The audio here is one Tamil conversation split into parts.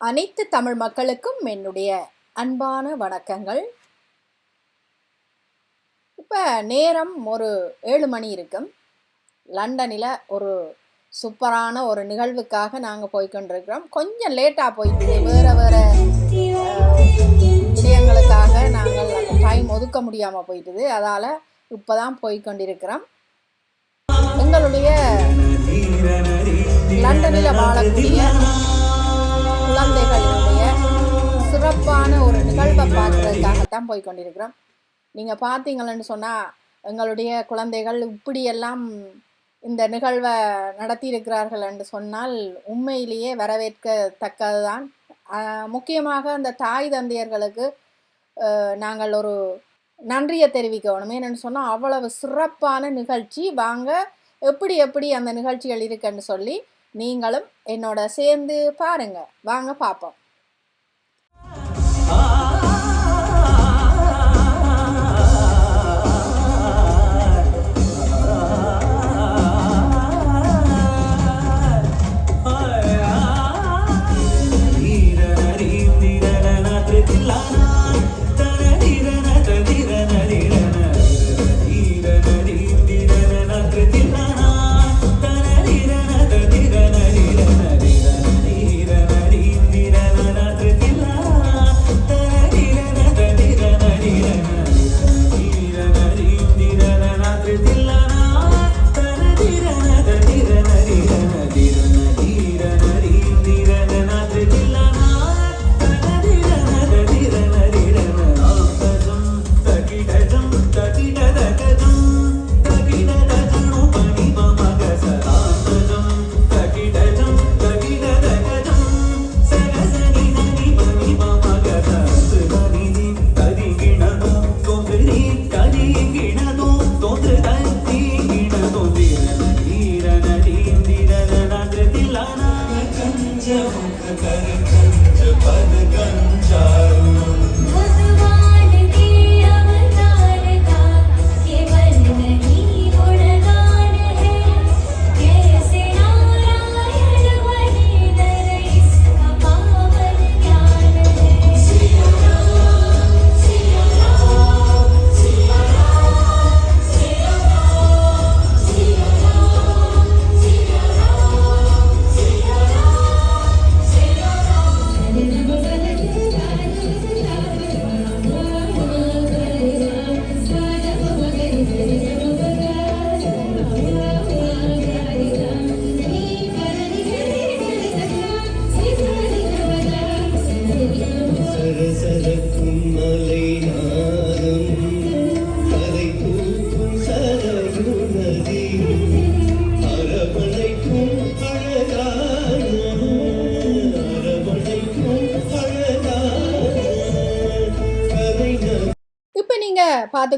அனைத்து தமிழ் மக்களுக்கும் என்னுடைய அன்பான வணக்கங்கள். இப்போ நேரம் ஒரு ஏழு மணி இருக்கும். லண்டனில் ஒரு சூப்பரான ஒரு நிகழ்வுக்காக நாங்கள் போய்கொண்டிருக்கிறோம் கொஞ்சம் லேட்டாக போயிட்டு வேறு வேறு விஷயங்களுக்காக நாங்கள் டைம் ஒதுக்க முடியாமல் போயிட்டுது அதால் இப்போ தான் போய்கொண்டிருக்கிறோம் எங்களுடைய லண்டனில் வாழக்கூடிய சிறப்பான ஒரு நிகழ்வை பார்க்கறதுக்காகத்தான் போய் கொண்டிருக்கிறோம் நீங்கள் பார்த்தீங்களன்னு சொன்னால் எங்களுடைய குழந்தைகள் இப்படியெல்லாம் இந்த நிகழ்வை நடத்தியிருக்கிறார்கள் என்று சொன்னால் உண்மையிலேயே வரவேற்கத்தக்கது தான் முக்கியமாக அந்த தாய் தந்தையர்களுக்கு நாங்கள் ஒரு நன்றியை தெரிவிக்கணும். ஏன்னு சொன்னால் அவ்வளவு சிறப்பான நிகழ்ச்சி. வாங்க எப்படி எப்படி அந்த நிகழ்ச்சிகள் இருக்குன்னு சொல்லி நீங்களும் என்னோட சேர்ந்து பாருங்க. வாங்க பார்ப்போம்.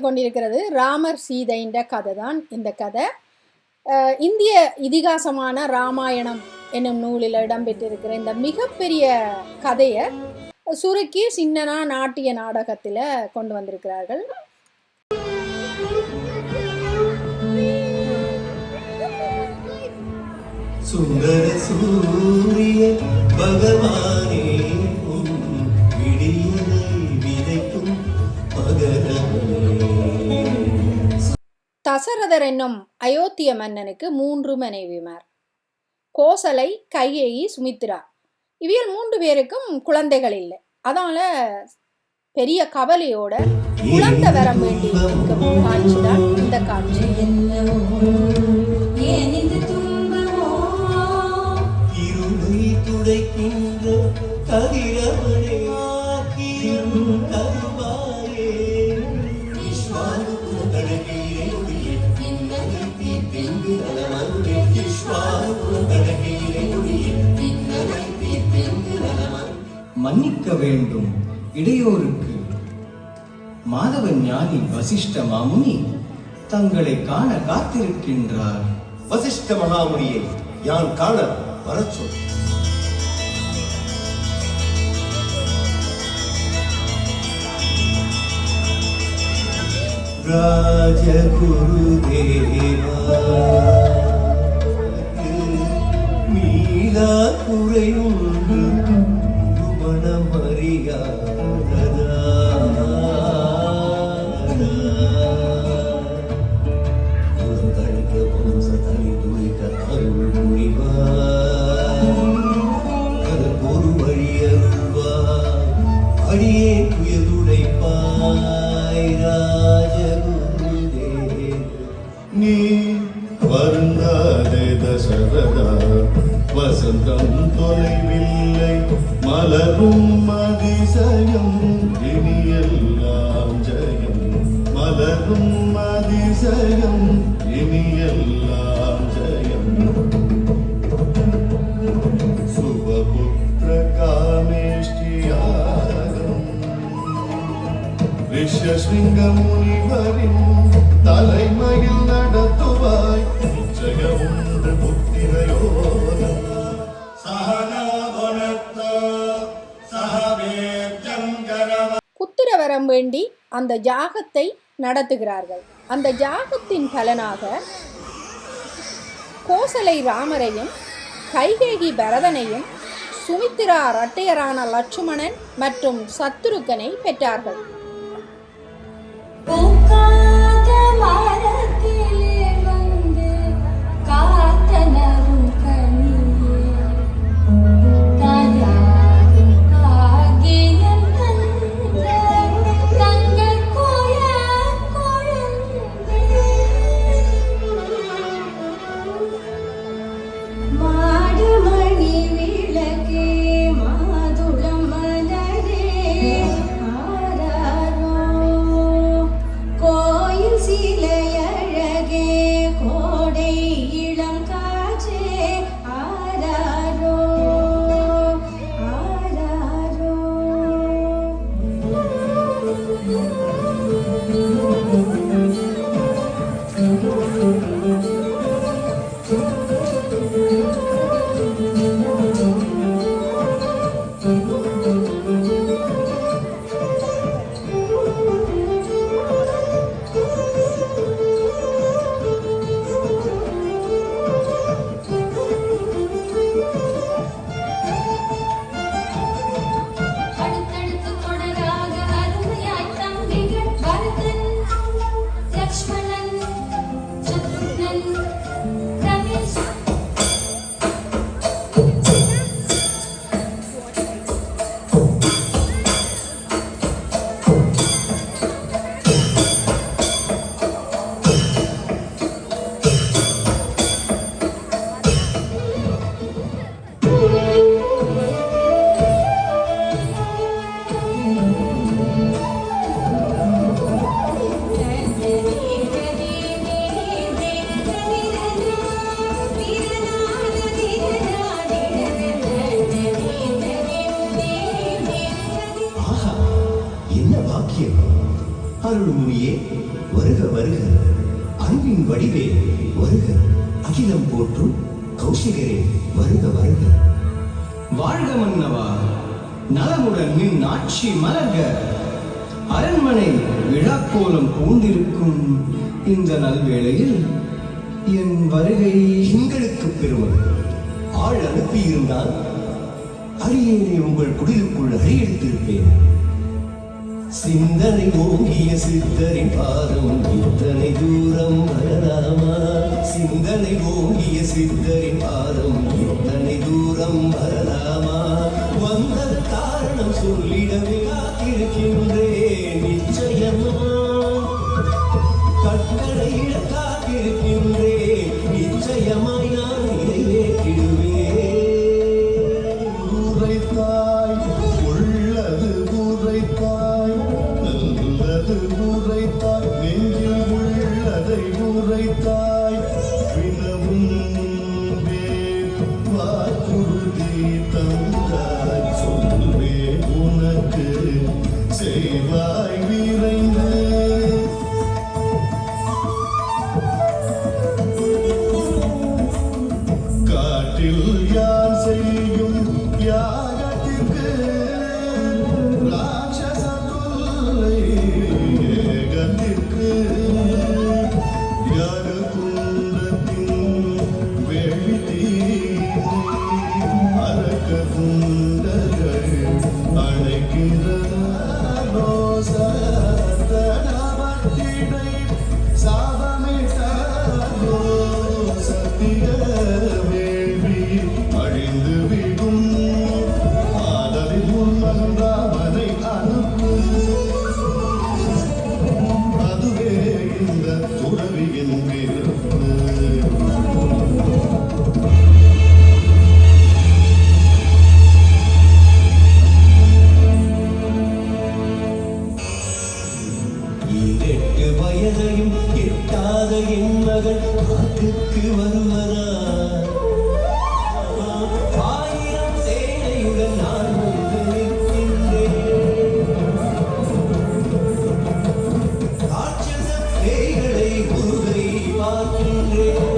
கொண்டிருக்கிறது. ராமர் சீதைன்ற கதை தான் இந்த கதை. இந்திய இதிகாசமான ராமாயணம் என்னும் நூலில் இடம்பெற்றிருக்கிற இந்த மிகப்பெரிய கதையை சுருக்கி சின்னனா நாட்டிய நாடகத்தில் கொண்டு வந்திருக்கிறார்கள். சுந்தர சூரிய பகவானே விடியலை விதைக்கும் பகரம் தசரதர் என்னும் அயோத்திய மன்னனுக்கு மூன்று மனைவிமார் கோசலை கையேயி சுமித்ரா. இவியல் மூன்று பேருக்கும் குழந்தைகள் இல்லை. அதனால பெரிய கவலையோட குழந்தை வர வேண்டி இருக்கும் காட்சி. தான் இந்த காட்சி துடைக்கின்ற கதிரவனை. வேண்டும். இடையோருக்கு மாதவ ஞானி வசிஷ்ட மாமுனி தங்களை காண காத்திருக்கின்றார். வசிஷ்ட மகாமுனியை யான் காண வரச் சொல். ராஜகுருதேவா மீளா குறையுண்டு அடியே வருந்தாதே தசரதா. வசந்தம் தொலைவில்லை மலரும் அதிசயம் இனியெல்லாம் ஜெயம். மலரும் அதிசயம் இனியெல்லாம் ஜெயம். சுபபுத்திர காமேஷ்டியாகம் ரிஷசிங்க முனிவரின் தலைமையில் வரம் வேண்டி அந்த ஜாகத்தை நடத்துகிறார்கள். அந்த ஜாகத்தின் பலனாக கோசலை ராமரையும் கைகேகி பரதனையும் சுமித்திரா இரட்டையரான லட்சுமணன் மற்றும் சத்துருக்கனை பெற்றார்கள். மற்றும் கௌஷிகரே வருக வருக. வாழ்க மன்னவா நலமுடன் நின் ஆட்சி மலர்க. அரண்மனை விழாக்கோலம் பூண்டிருக்கும் இந்த நல்வேளையில் என் வருகை எங்களுக்கு பெருமை ஆள் அனுப்பியிருந்தால் அடியேனே உங்கள் குடிலுக்குள் அடியெடுத்திருப்பேன். சிந்தனை ஓங்கிய சித்தரின் பாதம் இத்தனை தூரம் வரலாமா? சிந்தனை ஓங்கிய சித்தரின் பாதம் இத்தனை தூரம் வரலாமா? வந்த காரணம் சொல்லிடவே காத்திருக்கின்றேன் நிச்சயமா. கட்டளையிட காத்திருக்கின்றேன் நிச்சயமா. you Allah'ın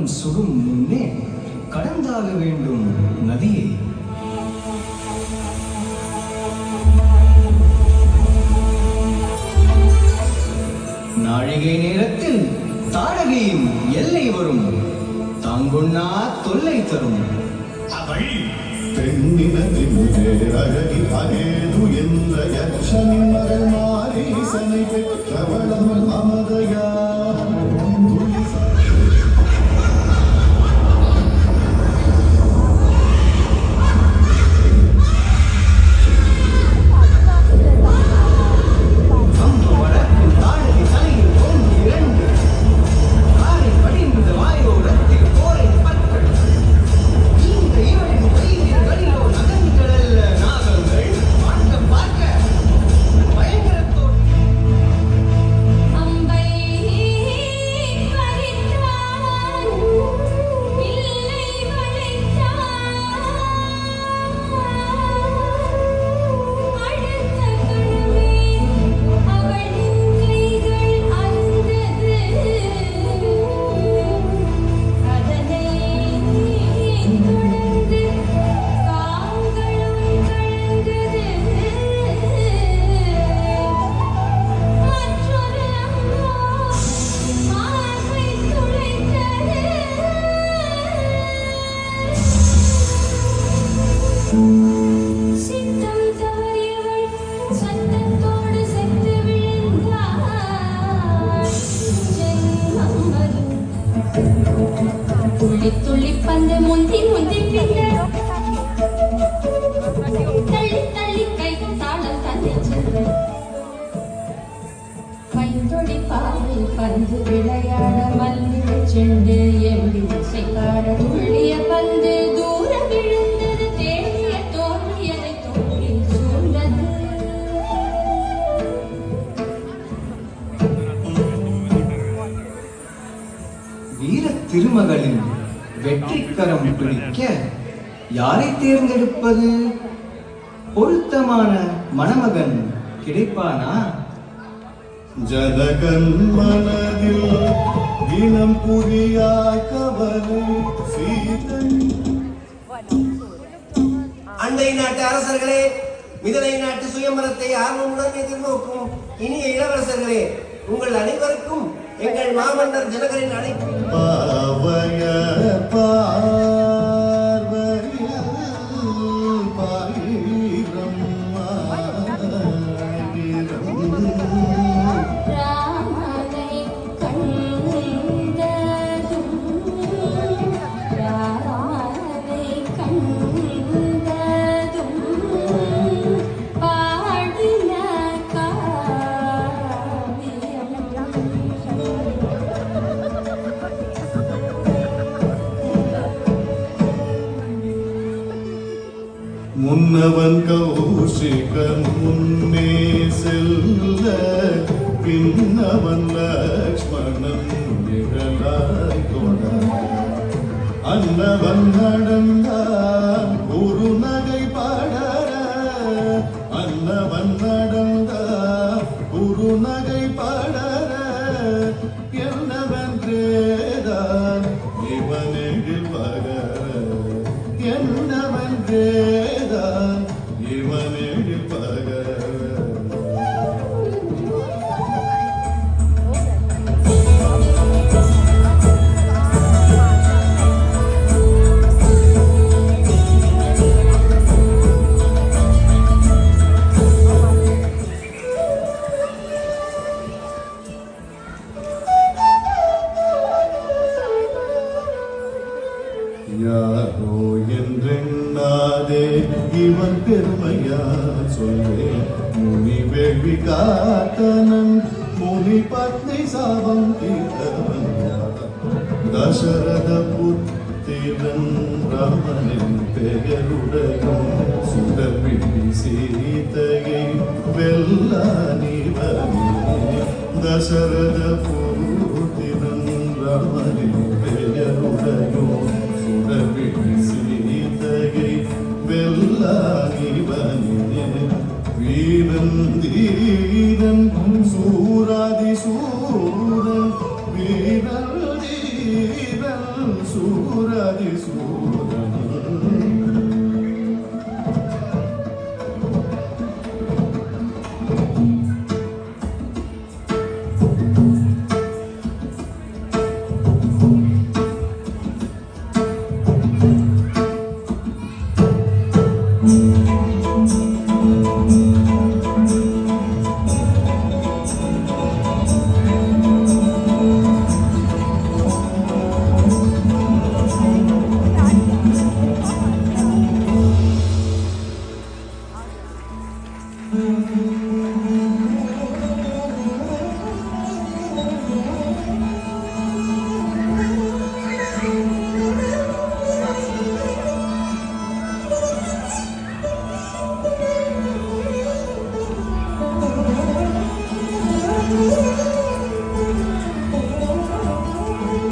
கடும் சுடும் முன்னே கடந்தாக வேண்டும் நதியை. நாழிகை நேரத்தில் தாரகையின் எல்லை வரும். தாங்குண்ணா தொல்லை தரும். என்ற யக்ஷனின் சனை பெற்றவள் அமதையா. துள்ளி பந்து முந்தி முந்தி பின்ன. தள்ளி தள்ளி கை தாளம் தந்தை சென்று. பைந்தொடி பாவை பந்து விளையாட மல்லி செண்டு எம்பி காட துள்ளிய பந்து தூர விழுந்தது தேடிய தோல்வியதை தோல்வி சூழ்ந்தது. வீர திருமகளின் வெற்றிக்கரம் பிடிக்க யாரை தேர்ந்தெடுப்பது? பொருத்தமான மணமகன் கிடைப்பானா? ஜனகன் மனதில் இனம் புரியா கவலை அண்டை நாட்டு அரசர்களே மிதலை நாட்டு சுயம்பரத்தை ஆர்வமுடன் எதிர்நோக்கும் இனிய இளவரசர்களே உங்கள் அனைவருக்கும் எங்கள் மாமன்னர் தினகரின் அழைப்பு. பாவய பா இவன் பெருமையா சொல்வேன் முனி வேள்வி காத்தனன் முனி பத்னி சாபம் தீர்த்தவன் யார்? தசரத புத்திரன் ராமனின் பெயருடையும் சுடர்விழி சீதையை வெல்லானிவனே தசரத புத்திரன் ராமனின் பெயருடையும்